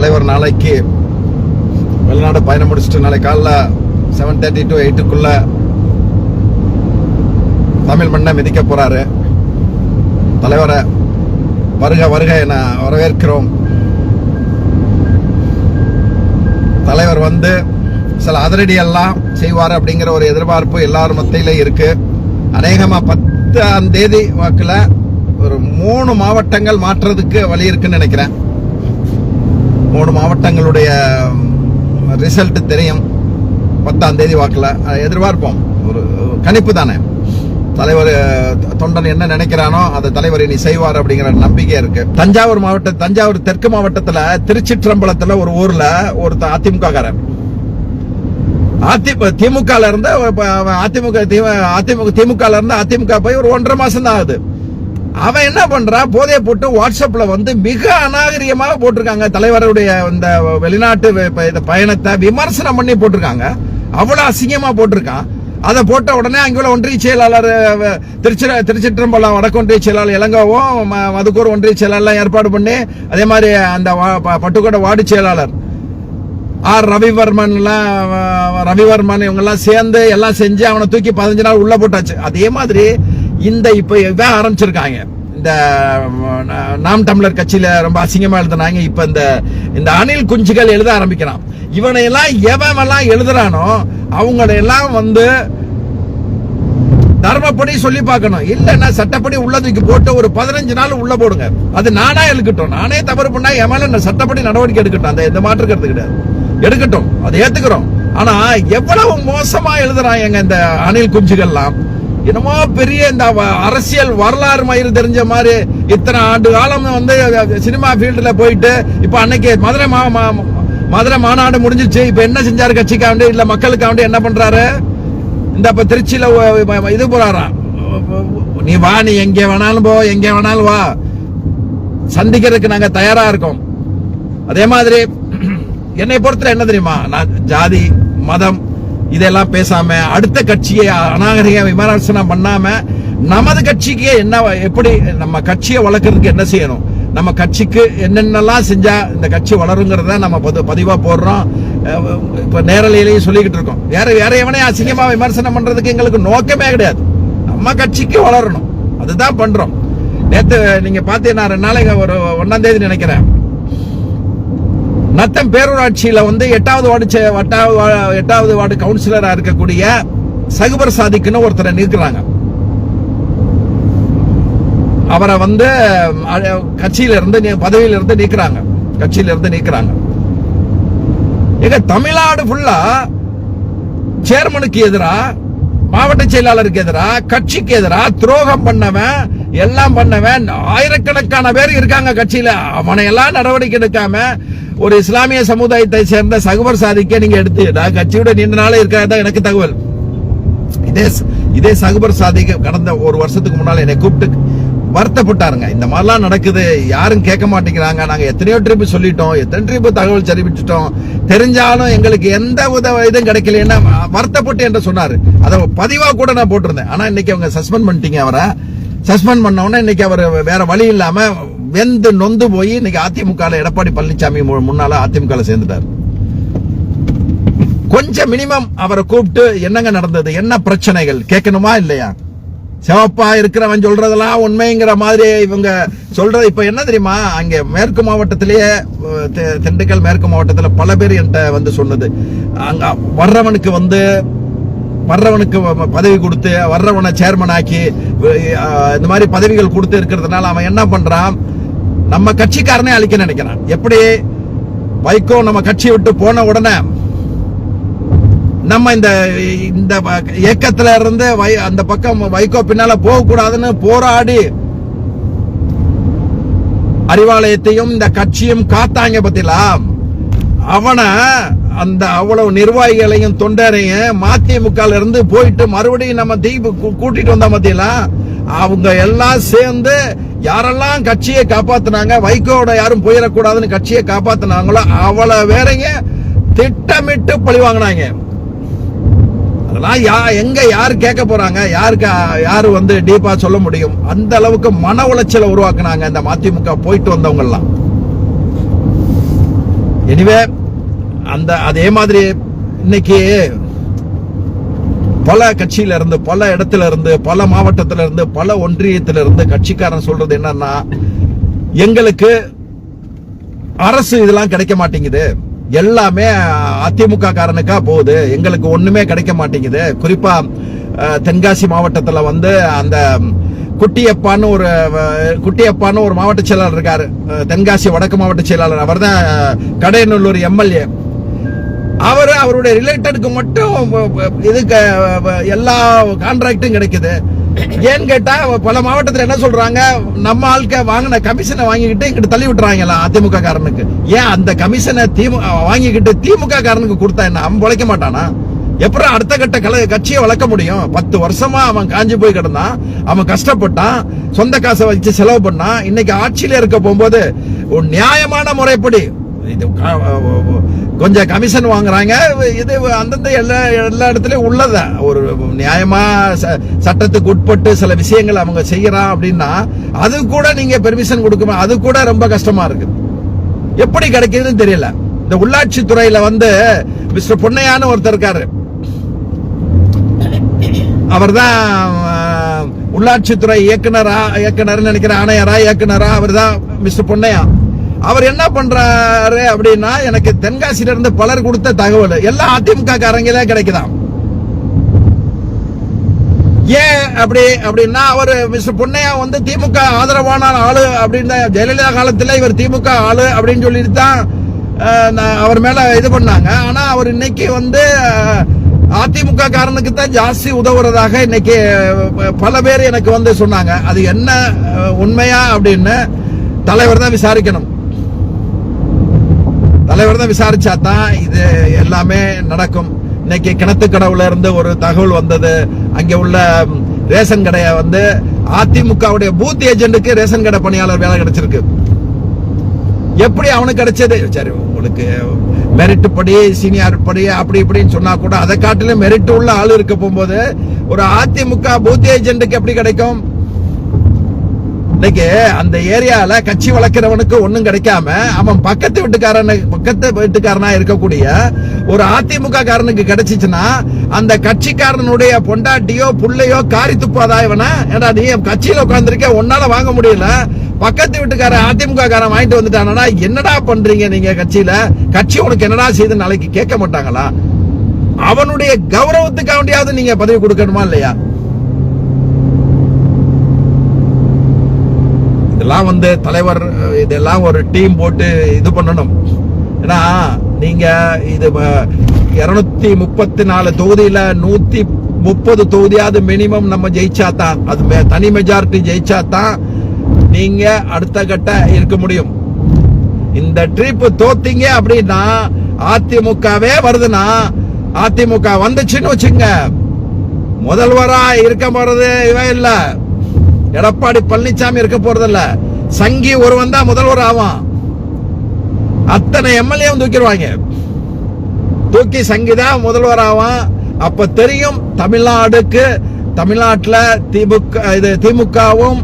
தலைவர் நாளைக்கு வெளிநாடு பயணம் முடிச்சுட்டு நாளை காலைல செவன் தேர்ட்டி டு எயிட்டுக்குள்ள தமிழ் மண்ணை மிதிக்க போறாரு. தலைவரை வருக வருக என வரவேற்கிறோம். தலைவர் வந்து சில அதிரடி எல்லாம் செய்வார் அப்படிங்கிற ஒரு எதிர்பார்ப்பு எல்லார் மத்தியில இருக்கு. அநேகமா பத்தாம் தேதி வாக்குல ஒரு மூணு மாவட்டங்கள் மாற்றுறதுக்கு வழி இருக்குன்னு நினைக்கிறேன். மூணு மாவட்டங்களுடைய ரிசல்ட் தெரியும். பத்தாம் தேதி வாக்கில் எதிர்பார்ப்போம். ஒரு கணிப்பு தானே. தலைவர் தொண்டன் என்ன நினைக்கிறானோ அதை தலைவர் இனி செய்வார் அப்படிங்கிற நம்பிக்கை இருக்கு. தஞ்சாவூர் மாவட்ட தஞ்சாவூர் தெற்கு மாவட்டத்தில் திருச்சிற்றம்பலத்தில் ஒரு ஊர்ல ஒரு அதிமுக காரன் அதிமுக திமுக இருந்து அதிமுக தி- அதிமுக திமுக இருந்து அதிமுக போய் ஒரு ஒன்றரை மாசம் தான் ஆகுது. அவன் என்ன பண்றான் போதைய போட்டு வாட்ஸ்அப்ல வந்து மிக அநாகரிகமாக போட்டிருக்காங்க. தலைவருடைய இந்த வெளிநாட்டு இந்த பயணத்தை விமர்சனம் பண்ணி போட்டிருக்காங்க. அவ்வளவு அசிங்கமா போட்டிருக்கான். அதை போட்ட உடனே அங்கே உள்ள ஒன்றிய செயலாளர் திருச்சி திருச்சிற்றம்பலம் வடக்கு ஒன்றிய செயலாளர் இலங்காவும் ம- மதுக்கூர் ஒன்றிய செயலாளர் ஏற்பாடு பண்ணி அதே மாதிரி அந்த வா- ப- பட்டுக்கோட்டை வார்டு செயலாளர் ஆர். ரவிவர்மன் எல்லாம் ரவிவர்மன் இவங்க எல்லாம் சேர்ந்து எல்லாம் செஞ்சு அவனை தூக்கி பதினஞ்சு நாள் உள்ள போட்டாச்சு. அதே மாதிரி இந்த இப்போ இவன் ஆரம்பிச்சிருக்காங்க. இந்த நாம் தமிழர் கட்சியில ரொம்ப அசிங்கமா எழுதுனாங்க. இப்ப இந்த இந்த அணில் குஞ்சுகள் எழுத ஆரம்பிக்கிறான். இவனை எல்லாம் எவன் எல்லாம் எழுதுறானோ அவங்களை எல்லாம் வந்து தர்மப்படி சொல்லி பார்க்கணும். இல்லைன்னா சட்டப்படி உள்ளதுக்கு போட்டு ஒரு பதினஞ்சு நாள் உள்ள போடுங்க. அது நானா எழுக்கட்டும். நானே தவறு பண்ணா என் மேல சட்டப்படி நடவடிக்கை எடுக்கட்டும். அந்த எந்த மாற்று கருத்து கிடையாது. எடுக்கட்டும். அதை ஏத்துக்கிறோம். ஆனா எவ்வளவு மோசமா எழுதுறான் எங்க இந்த அணில் குஞ்சுகள்லாம். என்னமோ பெரிய இந்த வ- அரசியல் வரலாறு மயிறு தெரிஞ்ச மாதிரி இத்தனை ஆண்டு காலம் வந்து சினிமா ஃபீல்டில் போயிட்டு இப்போ அன்னைக்கு மதுரை மா மா- மதுரை மாநாடு முடிஞ்சிச்சு. இப்போ என்ன செஞ்சாரு கட்சிக்காண்டி இல்லை மக்களுக்காண்டி என்ன பண்ணுறாரு இந்த இப்போ திருச்சியில் இது போகிறாராம் நீ வா நீ எங்கே வேணாலும் போ எங்கே வேணாலும் வா. சந்திக்கிறதுக்கு நாங்கள் தயாராக இருக்கோம். அதே மாதிரி என்னை பொறுத்தல என்ன தெரியுமா? நான் ஜாதி மதம் இதெல்லாம் பேசாம அடுத்த கட்சியை அநாகரிக விமர்சனம் பண்ணாம நமது கட்சிக்கு என்ன எப்படி நம்ம கட்சியை வளர்க்கறதுக்கு என்ன செய்யணும்? நம்ம கட்சிக்கு என்னென்னலாம் செஞ்சா இந்த கட்சி வளருங்கிறத நம்ம பது- பதிவா போடுறோம். இப்ப நேரலையிலையும் சொல்லிக்கிட்டு இருக்கோம். வேற வேற எவனே அசிங்கமா விமர்சனம் பண்றதுக்கு எங்களுக்கு நோக்கமே கிடையாது. நம்ம கட்சிக்கு வளரணும். அதுதான் பண்றோம். நேத்து நீங்க பாத்தீங்கன்னா ரெண்டு நாளைக்கு ஒரு ஒன்னாம் தேதி நினைக்கிறேன். நத்தம் பேரூராட்சியில வந்து எட்டாவது வார்டு எட்டாவது வா- எட்டாவது வார்டு கவுன்சிலரா இருக்கக்கூடிய சகுபர் சாதிக்குன்னு ஒருத்தரை நிற்கிறாங்க. அவரை வந்து கட்சியில இருந்து நீ- பதவியில இருந்து நீக்குறாங்க. கட்சியில இருந்து நீக்குறாங்க. எங்க தமிழ்நாடு ஃபுல்லா சேர்மனுக்கு எதிரா மாவட்ட செயலாளருக்கு எதிரா கட்சிக்கு எதிரா துரோகம் பண்ணவன் எல்லாம் பண்ணவன் ஆயிரக்கணக்கான பேர் இருக்காங்க கட்சியில. அவனை எல்லாம் நடவடிக்கை எடுக்காம ஒரு இஸ்லாமிய சமுதாயத்தை சேர்ந்த சகுபர் சாதிக்க நீங்க எடுத்து நான் கட்சியோட நீண்ட நாளே இருக்காதான் எனக்கு தகவல். இதே இதே சகுபர் சாதிக்கு கடந்த ஒரு வருஷத்துக்கு முன்னால என்னை கூப்பிட்டு வருத்தப்பட்டாருங்க. இந்த மாதிரிலாம் நடக்குது யாரும் கேட்க மாட்டேங்கிறாங்க. நாங்க எத்தனையோ ட்ரிப் சொல்லிட்டோம் எத்தனை ட்ரிப் தகவல் தெரிவிச்சிட்டோம். தெரிஞ்சாலும் எங்களுக்கு எந்த உத இதுவும் கிடைக்கலன்னா வருத்தப்பட்டு என்று சொன்னாரு. அதை பதிவா கூட நான் போட்டிருந்தேன். ஆனா இன்னைக்கு அவங்க சஸ்பெண்ட் பண்ணிட்டீங்க அவரை. சஸ்பெண்ட் பண்ண உடனே இன்னைக்கு அவர் வேற வழி இல்லாம வெந்து நொந்து போய் இன்னைக்கு அதிமுக எடப்பாடி பழனிசாமி மு- முன்னால அதிமுக சேர்ந்துட்டார். கொஞ்சம் மினிமம் அவரை கூப்பிட்டு என்னங்க நடந்தது? என்ன பிரச்சனைகள்? கேட்கணுமா இல்லையா? சிவப்பா இருக்கிறவன் சொல்றதெல்லாம் உண்மைங்கிற மாதிரி இவங்க சொல்றது இப்ப என்ன தெரியுமா? அங்க மேற்கு மாவட்டத்திலேயே திண்டுக்கல் மேற்கு மாவட்டத்துல பல பேர் என்கிட்ட வந்து சொன்னது. அங்க வர்றவனுக்கு வந்து வர்றவனுக்கு பதவி கொடுத்து வர்றவனை சேர்மன் ஆக்கி இந்த மாதிரி பதவிகள் கொடுத்து இருக்கிறதுனால அவன் என்ன பண்றான்? நம்ம கட்சிக்காரனே அழிக்க நினைக்கிறான். எப்படி? வைகோ நம்ம கட்சியை விட்டு போன உடனே நம்ம இந்த இந்த இயக்கத்துல இருந்து வை- அந்த பக்கம் வைகோ பின்னால போக கூடாதுன்னு போராடி அறிவாலயத்தையும் இந்த கட்சியும் காத்தாங்க பத்திலா அவனை அந்த அவ்வளவு நிர்வாகிகளையும் தொண்டரையும் மதிமுகல இருந்து போயிட்டு மறுபடியும் நம்ம தீபு கூட்டிட்டு வந்த பத்திலாம் அவங்க எல்லாம் சேர்ந்து யாரெல்லாம் கட்சியை காப்பாத்தினாங்க வைகோட யாரும் போயிடக்கூடாதுன்னு கட்சியை காப்பாத்தினாங்களோ அவளை வேறங்க திட்டமிட்டு பழி வாங்கினாங்க. அதெல்லாம் யா எங்க யார் கேட்க போறாங்க யாருக்கு யாரு வந்து டீப்பா சொல்ல முடியும். அந்த அளவுக்கு மன உளைச்சலை உருவாக்குனாங்க இந்த மதிமுக போயிட்டு வந்தவங்க எல்லாம் எனிவே அந்த அதே மாதிரி இன்னைக்கு பல கட்சியில இருந்து பல இடத்துல இருந்து பல மாவட்டத்தில இருந்து பல ஒன்றியத்தில இருந்து கட்சிக்காரன் சொல்றது என்னன்னா எங்களுக்கு அரசு இதெல்லாம் கிடைக்க மாட்டேங்குது. எல்லாமே அதிமுக காரனுக்கா போகுது. எங்களுக்கு ஒண்ணுமே கிடைக்க மாட்டேங்குது. குறிப்பா தென்காசி மாவட்டத்துல வந்து அந்த குட்டியப்பான்னு ஒரு குட்டியப்பான்னு ஒரு மாவட்ட செயலாளர் இருக்காரு. தென்காசி வடக்கு மாவட்ட செயலாளர். அவர்தான் தான் கடையநல்லூர் எம்எல்ஏ. அவர் அவருடைய ரிலேட்டடுக்கு மட்டும் இது இதுக்கு எல்லா கான்ட்ராக்டும் கிடைக்குது. ஏன்னு கேட்டா பல மாவட்டத்துல என்ன சொல்றாங்க? நம்ம ஆட்க வாங்கின கமிஷனை வாங்கிக்கிட்டு இங்கிட்டு தள்ளி விட்டுறாங்களா அதிமுக காரனுக்கு. ஏன் அந்த கமிஷனை திமுக வாங்கிக்கிட்டு திமுக காரனுக்கு கொடுத்தா என்ன? அவன் உழைக்க மாட்டானா? எப்படி அடுத்த கட்ட கல கட்சியை வளர்க்க முடியும்? பத்து வருஷமா அவன் காஞ்சி போய் கிடந்தான். அவன் கஷ்டப்பட்டான். சொந்த காசை வச்சு செலவு பண்ணான். இன்னைக்கு ஆட்சியில இருக்க போகும்போது ஒரு நியாயமான முறைப்படி இது கொஞ்சம் கமிஷன் வாங்குறாங்க. இது அந்தந்த எல்லா எல்லா இடத்துலையும் உள்ளதா. ஒரு நியாயமா ச- சட்டத்துக்கு உட்பட்டு சில விஷயங்கள் அவங்க செய்யறான் அப்படின்னா அது கூட நீங்க பெர்மிஷன் கொடுக்கணும் அது கூட ரொம்ப கஷ்டமா இருக்கு. எப்படி கிடைக்குதுன்னு தெரியல. இந்த உள்ளாட்சி துறையில வந்து மிஸ்டர் பொன்னையான்னு ஒருத்தர் இருக்காரு. அவர் தான் உள்ளாட்சித்துறை இயக்குனரா இயக்குனர் நினைக்கிற ஆணையரா இயக்குனரா அவர்தான் மிஸ்டர் பொன்னையா. அவர் என்ன பண்றாரு அப்படின்னா எனக்கு தென்காசியில இருந்து பலர் கொடுத்த தகவல். எல்லாம் அதிமுக காரங்களே கிடைக்குதாம். ஏன் அப்படி அப்படின்னா அவர் மிஸ்டர் பொன்னையா வந்து திமுக ஆதரவான ஆளு அப்படின்னு ஜெயலலிதா காலத்துல இவர் திமுக ஆளு அப்படின்னு சொல்லிட்டு தான் நான் அவர் மேல இது பண்ணாங்க. ஆனா அவர் இன்னைக்கு வந்து அதிமுக காரனுக்கு தான் ஜாஸ்தி உதவுறதாக இன்னைக்கு பல பேர் எனக்கு வந்து சொன்னாங்க. அது என்ன உண்மையா அப்படின்னு தலைவர் தான் விசாரிக்கணும். தலைவர் தான் விசாரிச்சா தான் இது எல்லாமே நடக்கும். இன்னைக்கு கிணத்து கடவுல இருந்து ஒரு தகவல் வந்தது. அங்கே உள்ள ரேஷன் கடையை வந்து அதிமுகவுடைய பூத் ஏஜென்ட்டுக்கு ரேஷன் கடை பணியாளர் வேலை கிடைச்சிருக்கு. எப்படி அவனுக்கு கிடைச்சது? சரி உங்களுக்கு மெரிட் படி சீனியர் படி அப்படி இப்படின்னு சொன்னா கூட அதை காட்டிலும் மெரிட் உள்ள ஆள் இருக்க போகும்போது ஒரு அதிமுக பூத் ஏஜென்ட்டுக்கு எப்படி கிடைக்கும்? இன்னைக்கு அந்த ஏரியால கட்சி வளர்க்கிறவனுக்கு ஒண்ணும் கிடைக்காம அவன் பக்கத்து வீட்டுக்காரனு பக்கத்து வீட்டுக்காரனா இருக்கக்கூடிய ஒரு அதிமுக காரனுக்கு கிடைச்சிச்சுன்னா அந்த கட்சிக்காரனுடைய பொண்டாட்டியோ புள்ளையோ காரி துப்பாதா இவனா? ஏடா நீ கட்சியில உட்காந்துருக்க உன்னால வாங்க முடியல. பக்கத்து வீட்டுக்காரன் அதிமுக காரன் வாங்கிட்டு வந்துட்டானா என்னடா பண்றீங்க நீங்க கட்சியில? கட்சி உனக்கு என்னடா செய்து நாளைக்கு கேட்க மாட்டாங்களா? அவனுடைய கௌரவத்துக்காண்டியாவது நீங்க பதவி கொடுக்கணுமா இல்லையா? இதெல்லாம் வந்து தலைவர் இதெல்லாம் ஒரு டீம் போட்டு இது பண்ணணும். ஏன்னா நீங்க இது இருநூத்தி முப்பத்தி நாலு தொகுதியில நூத்தி முப்பது தொகுதியாவது மினிமம் நம்ம ஜெயிச்சா தான். அது தனி மெஜாரிட்டி ஜெயிச்சா தான் நீங்க அடுத்த கட்ட இருக்க முடியும். இந்த ட்ரிப் தோத்தீங்க அப்படின்னா அதிமுகவே வருதுன்னா அதிமுக வந்துச்சுன்னு வச்சுங்க முதல்வரா இருக்க போறது இவன் இல்லை. எடப்பாடி பழனிசாமி இருக்க போறதில்ல. சங்கி ஒருவன் தான் முதல்வர் ஆவான். அத்தனை எம்எல்ஏ தூக்கிடுவாங்க. தூக்கி சங்கி தான் முதல்வர் ஆவான். அப்ப தெரியும் தமிழ்நாடுக்கு தமிழ்நாட்டுல திமுக இது திமுகவும்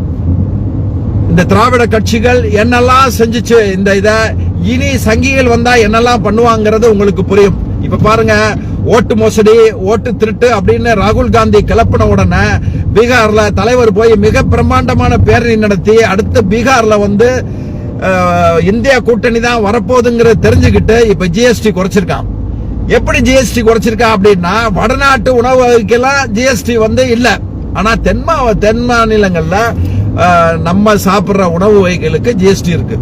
இந்த திராவிட கட்சிகள் என்னெல்லாம் செஞ்சுச்சு இந்த இதை இனி சங்கிகள் வந்தா என்னெல்லாம் பண்ணுவாங்கிறது உங்களுக்கு புரியும். இப்ப பாருங்க ஓட்டு மோசடி ஓட்டு திருட்டு அப்படின்னு ராகுல் காந்தி கிளப்பின உடனே பீகார்ல தலைவர் போய் மிக பிரம்மாண்டமான பேரணி நடத்தி அடுத்து பீகார்ல வந்து இந்தியா கூட்டணி தான் வரப்போகுதுங்கிறத தெரிஞ்சுக்கிட்டு இப்ப ஜிஎஸ்டி குறைச்சிருக்கான். எப்படி ஜிஎஸ்டி குறைச்சிருக்கா அப்படின்னா வடநாட்டு உணவு வகைக்கெல்லாம் ஜிஎஸ்டி வந்து இல்ல. ஆனா தென் மாவ தென் மாநிலங்கள்ல நம்ம சாப்பிடுற உணவு வகைகளுக்கு ஜிஎஸ்டி இருக்கு.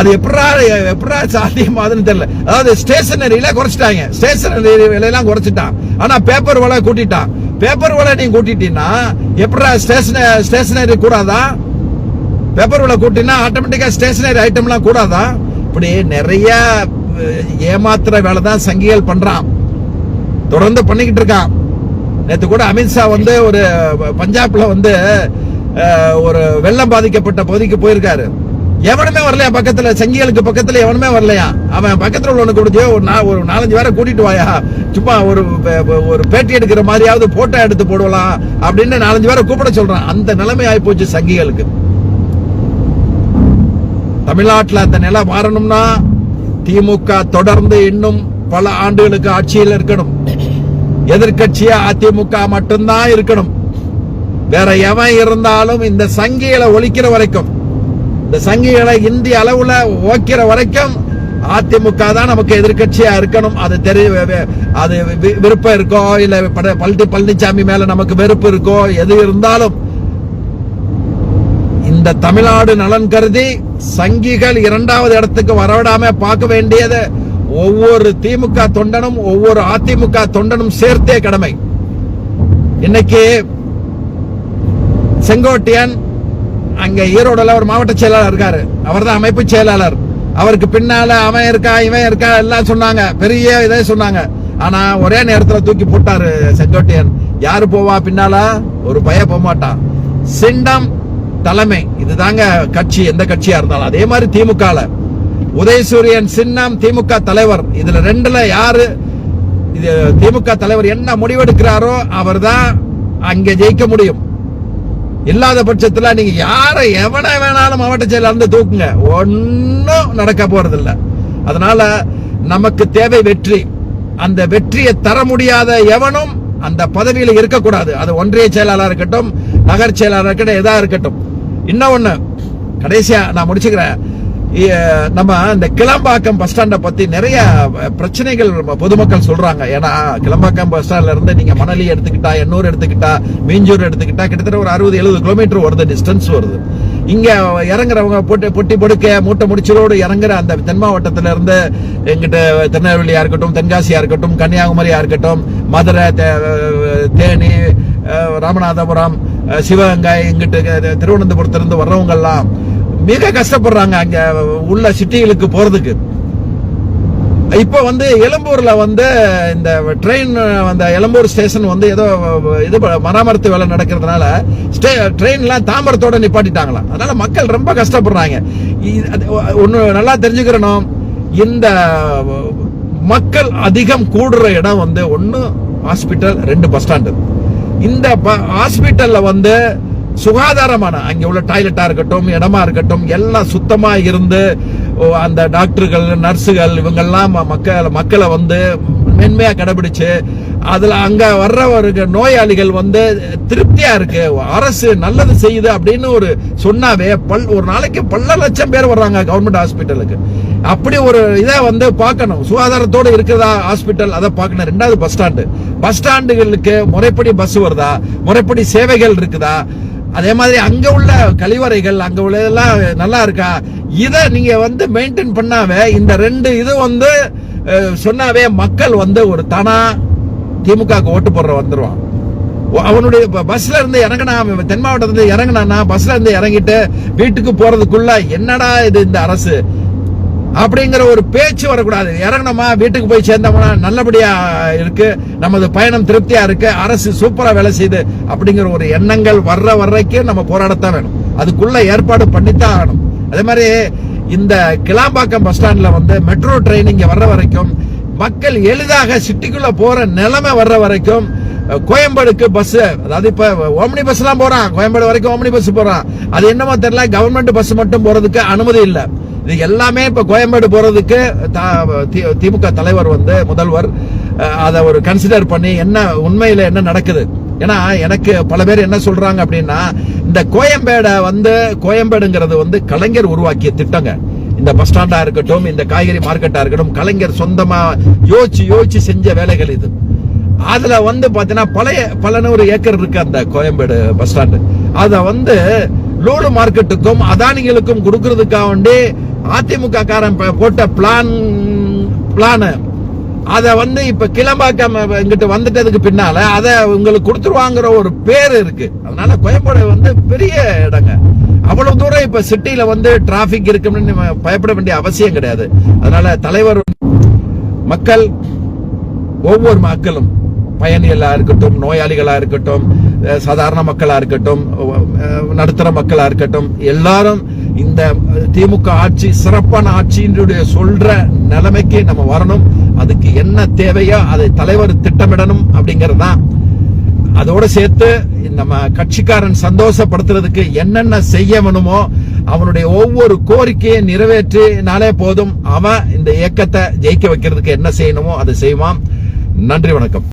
அது எப்படா எப்படா சாத்தியமாதுன்னு தெரியல. அதாவது ஸ்டேஷனரியில குறைச்சிட்டாங்க. ஸ்டேஷனரி விலையெல்லாம் குறைச்சிட்டான். ஆனா பேப்பர் விலை கூட்டிட்டான். பேப்பர் விலை நீ கூட்டிட்டீங்கன்னா எப்படா ஸ்டேஷன ஸ்டேஷனரி கூடாதா? பேப்பர் விலை கூட்டினா ஆட்டோமேட்டிக்கா ஸ்டேஷனரி ஐட்டம்லாம் கூடாதா? இப்படி நிறைய அஹ், ஏமாத்துற வேலை தான் சங்கிகள் பண்றான். தொடர்ந்து பண்ணிக்கிட்டு இருக்கான். நேத்து கூட அமித்ஷா வந்து ஒரு பஞ்சாப்ல வந்து ஒரு வெள்ளம் பாதிக்கப்பட்ட பகுதிக்கு போயிருக்காரு. எவனுமே வரலையா பக்கத்துல? சங்கிகளுக்கு பக்கத்துல எவனுமே வரலையா? அவன் பக்கத்துல உள்ளவனுக்கு கொடுத்து ஒரு நா- ஒரு நாலஞ்சு பேரை கூட்டிட்டு வாயா. சும்மா ஒரு ஒரு பேட்டி எடுக்கிற மாதிரியாவது போட்டோ எடுத்து போடலாம் அப்படின்னு நாலஞ்சு பேரை கூப்பிட சொல்றான். அந்த நிலைமை ஆயி போச்சு சங்கிகளுக்கு தமிழ்நாட்டில் அந்த நிலை மாறணும்னா திமுக தொடர்ந்து இன்னும் பல ஆண்டுகளுக்கு ஆட்சியில் இருக்கணும். எதிர்கட்சியா அதிமுக மட்டும்தான் இருக்கணும். வேற எவன் இருந்தாலும் இந்த சங்கிகளை ஒழிக்கிற வரைக்கும் இந்த சங்கிகளை இந்திய அளவுல ஓக்கிற வரைக்கும் அதிமுக தான் நமக்கு எதிர்க்கட்சியா இருக்கணும். அது தெரிய அது விருப்பம் இருக்கோ இல்ல பட- பழனி பழனிசாமி மேல நமக்கு வெறுப்பு இருக்கோ எது இருந்தாலும் இந்த தமிழ்நாடு நலன் கருதி சங்கிகள் இரண்டாவது இடத்துக்கு வரவிடாம பார்க்க வேண்டியது ஒவ்வொரு திமுக தொண்டனும் ஒவ்வொரு அதிமுக தொண்டனும் சேர்த்தே கடமை. இன்னைக்கு செங்கோட்டையன் அங்க ஈரோடுல ஒரு மாவட்ட செயலாளர் இருக்காரு. அவர்தான் அமைப்பு செயலாளர். அவருக்கு பின்னால அவன் இருக்கா இவன் இருக்கா எல்லாம் சொன்னாங்க. பெரிய இதே சொன்னாங்க. ஆனா ஒரே நேரத்துல தூக்கி போட்டாரு செங்கோட்டையன். யாரு போவா பின்னால? ஒரு பய போக மாட்டான். சிண்டம் தலைமை. இதுதாங்க கட்சி எந்த கட்சியா இருந்தாலும். அதே மாதிரி திமுகல. உதயசூரியன் சின்னம் திமுக தலைவர். இதுல ரெண்டுல யாரு இது திமுக தலைவர் என்ன முடிவெடுக்கிறாரோ அவர் தான் அங்க ஜெயிக்க முடியும். இல்லாத பட்சத்துல நீங்க யாரை எவனை வேணாலும் மாவட்ட செயலர் இருந்து தூக்குங்க. ஒன்னும் நடக்க போறது இல்ல அதனால நமக்கு தேவை வெற்றி. அந்த வெற்றியை தர முடியாத எவனும் அந்த பதவியில இருக்கக்கூடாது. அது ஒன்றிய செயலாளர் இருக்கட்டும் நகர் செயலாளர் இருக்கட்டும் எதா இருக்கட்டும். இன்னும் ஒண்ணு கடைசியா நான் முடிச்சுக்கிறேன். நம்ம இந்த கிளம்பாக்கம் பஸ் ஸ்டாண்டை பத்தி நிறைய பிரச்சனைகள் பொதுமக்கள் சொல்றாங்க. ஏன்னா கிளம்பாக்கம் பஸ் ஸ்டாண்ட்ல இருந்து நீங்க மணலி எடுத்துக்கிட்டா எண்ணூர் எடுத்துக்கிட்டா மீஞ்சூர் எடுத்துக்கிட்டா கிட்டத்தட்ட ஒரு அறுபது எழுபது கிலோமீட்டர் வருது டிஸ்டன்ஸ் வருது. இங்க இறங்குறவங்க போட்டு பொட்டி பொடுக்க மூட்டை முடிச்சலோடு இறங்குற அந்த தென் மாவட்டத்தில இருந்து எங்கிட்ட திருநெல்வேலியா இருக்கட்டும் தென்காசியா இருக்கட்டும் கன்னியாகுமரியா இருக்கட்டும் மதுரை தே- தேனி ராமநாதபுரம் சிவகங்கை இங்கிட்டு திருவனந்தபுரத்திலிருந்து வர்றவங்கெல்லாம் மிக கஷ்டப்படுறாங்க அங்க உள்ள சிட்டிகளுக்கு போறதுக்கு. இப்ப வந்து எழும்பூர்ல வந்து இந்த ட்ரெயின் அந்த எழும்பூர் ஸ்டேஷன் வந்து ஏதோ இது மராமரத்து வேலை நடக்கிறதுனால ட்ரெயின்லாம் தாம்பரத்தோட நிப்பாட்டிட்டாங்களாம். அதனால மக்கள் ரொம்ப கஷ்டப்படுறாங்க. ஒன்று அது நல்லா தெரிஞ்சுக்கிறணும். இந்த மக்கள் அதிகம் கூடுற இடம் வந்து ஒன்று ஹாஸ்பிட்டல் ரெண்டு பஸ் ஸ்டாண்டு இந்த ஹாஸ்பிட்டலில் வந்து சுகாதாரமான அங்கே உள்ள டாய்லெட்டா இருக்கட்டும் இடமா இருக்கட்டும் எல்லாம் சுத்தமா இருந்து அந்த டாக்டர்கள் நர்ஸுகள் இவங்கெல்லாம் ம- மக்கள் மக்களை வந்து மென்மையா கடைபிடிச்சு அதுல அங்க வர்றவருக்கு நோயாளிகள் வந்து திருப்தியா இருக்கு அரசு நல்லது செய்யுது அப்படின்னு ஒரு சொன்னாவே பல் ஒரு நாளைக்கு பல லட்சம் பேர் வர்றாங்க கவர்மெண்ட் ஹாஸ்பிட்டலுக்கு அப்படி ஒரு இதை வந்து பார்க்கணும். சுகாதாரத்தோடு இருக்கிறதா ஹாஸ்பிட்டல் அதை பார்க்கணும். ரெண்டாவது பஸ் ஸ்டாண்டு பஸ் ஸ்டாண்டுகளுக்கு முறைப்படி பஸ் வருதா? முறைப்படி சேவைகள் இருக்குதா? அதே மாதிரி அங்க உள்ள கழிவறைகள் அங்க உள்ளதெல்லாம் நல்லா இருக்கா? இதை நீங்க வந்து மெயின்டைன் பண்ணாவே இந்த ரெண்டு இது வந்து சொன்னாவே மக்கள் வந்து ஒரு தானா திமுக ஓட்டு போடுற வந்துருவான். அவனுடைய பஸ்ல இருந்து இறங்கினா தென் மாவட்டத்துல இருந்து இறங்கினானா பஸ்ல இருந்து இறங்கிட்டு வீட்டுக்கு போறதுக்குள்ள என்னடா இது இந்த அரசு? அப்படிங்கிற ஒரு பேச்சு வரக்கூடாது. இறங்கணுமா வீட்டுக்கு போய் சேர்ந்தோம்னா நல்லபடியா இருக்கு நமது பயணம் திருப்தியா இருக்கு அரசு சூப்பரா வேலை செய்யுது அப்படிங்கிற ஒரு எண்ணங்கள் வர்ற வர்றக்கும் நம்ம போராடத்தான் வேணும். அதுக்குள்ள ஏற்பாடு பண்ணித்தான் ஆகணும். அதே மாதிரி இந்த கிளாம்பாக்கம் பஸ் ஸ்டாண்ட்ல வந்து மெட்ரோ ட்ரெயின் இங்க வர்ற வரைக்கும் மக்கள் எளிதாக சிட்டிக்குள்ள போற நிலைமை வர்ற வரைக்கும் கோயம்பேடுக்கு பஸ் அதாவது இப்ப ஓம்னி பஸ் எல்லாம் போறான். கோயம்பேடு வரைக்கும் ஓம்னி பஸ் போறான். அது என்னமோ தெரியல கவர்மெண்ட் பஸ் மட்டும் போறதுக்கு அனுமதி இல்லை. இது எல்லாமே இப்போ கோயம்பேடு போகிறதுக்கு தி- திமுக தலைவர் வந்து முதல்வர் அதை ஒரு கன்சிடர் பண்ணி என்ன உண்மையில் என்ன நடக்குது. ஏன்னா எனக்கு பல பேர் என்ன சொல்றாங்க அப்படின்னா இந்த கோயம்பேடை வந்து கோயம்பேடுங்கிறது வந்து கலைஞர் உருவாக்கிய திட்டங்க. இந்த பஸ் ஸ்டாண்டா இருக்கட்டும் இந்த காய்கறி மார்க்கெட்டா இருக்கட்டும் கலைஞர் சொந்தமா யோசிச்சு யோசிச்சு செஞ்ச வேலைகள் இது. அதுல வந்து பாத்தீங்கன்னா பழைய பல நூறு ஏக்கர் இருக்கு அந்த கோயம்பேடு பஸ் ஸ்டாண்டு அதை வந்து லோடு மார்க்கெட்டுக்கும் அதானிகளுக்கும் கொடுக்கறதுக்காக வேண்டி அதிமுக காரன் போட்ட பிளான் பிளான் அதை வந்து இப்ப கிளம்பாக்கம் இங்கிட்டு வந்துட்டதுக்கு பின்னால அதை உங்களுக்கு கொடுத்துருவாங்கிற ஒரு பேர் இருக்கு. அதனால கோயம்பேடு வந்து பெரிய இடங்க. அவ்வளவு தூரம் இப்ப சிட்டியில வந்து டிராபிக் இருக்குன்னு நம்ம பயப்பட வேண்டிய அவசியம் கிடையாது. அதனால தலைவர் மக்கள் ஒவ்வொரு மக்களும் பயணிகளாக இருக்கட்டும் நோயாளிகளாக இருக்கட்டும் சாதாரண மக்களாக இருக்கட்டும் நடுத்தர மக்களாக இருக்கட்டும் எல்லாரும் இந்த திமுக ஆட்சி சிறப்பான ஆட்சியினுடைய சொல்ற நிலைமைக்கு நம்ம வரணும். அதுக்கு என்ன தேவையோ அதை தலைவர் திட்டமிடணும் அப்படிங்கிறது தான் அதோட சேர்த்து நம்ம கட்சிக்காரன் சந்தோஷப்படுத்துறதுக்கு என்னென்ன செய்ய வேணுமோ அவனுடைய ஒவ்வொரு கோரிக்கையை நிறைவேற்றினாலே போதும். அவன் இந்த இயக்கத்தை ஜெயிக்க வைக்கிறதுக்கு என்ன செய்யணுமோ அதை செய்வான். நன்றி வணக்கம்.